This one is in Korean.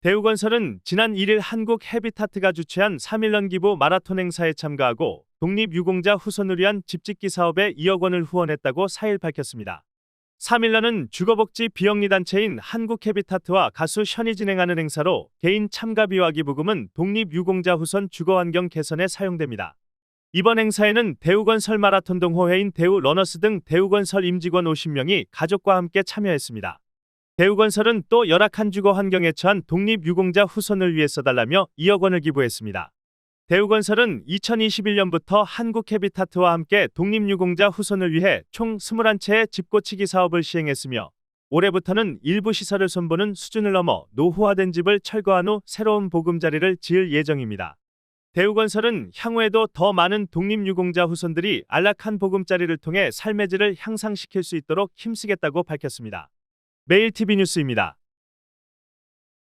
대우건설은 지난 1일 한국 헤비타트가 주최한 3일런 기부 마라톤 행사에 참가하고 독립유공자 후손을 위한 집짓기 사업에 2억 원을 후원했다고 4일 밝혔습니다. 3일런은 주거복지 비영리단체인 한국헤비타트와 가수 션이 진행하는 행사로 개인 참가비와 기부금은 독립유공자 후손 주거환경 개선에 사용됩니다. 이번 행사에는 대우건설 마라톤 동호회인 대우 러너스 등 대우건설 임직원 50명이 가족과 함께 참여했습니다. 대우건설은 또 열악한 주거 환경에 처한 독립유공자 후손을 위해 써달라며 2억 원을 기부했습니다. 대우건설은 2021년부터 한국헤비타트와 함께 독립유공자 후손을 위해 총 21채의 집고치기 사업을 시행했으며 올해부터는 일부 시설을 손보는 수준을 넘어 노후화된 집을 철거한 후 새로운 보금자리를 지을 예정입니다. 대우건설은 향후에도 더 많은 독립유공자 후손들이 안락한 보금자리를 통해 삶의 질을 향상시킬 수 있도록 힘쓰겠다고 밝혔습니다. 매일TV 뉴스입니다.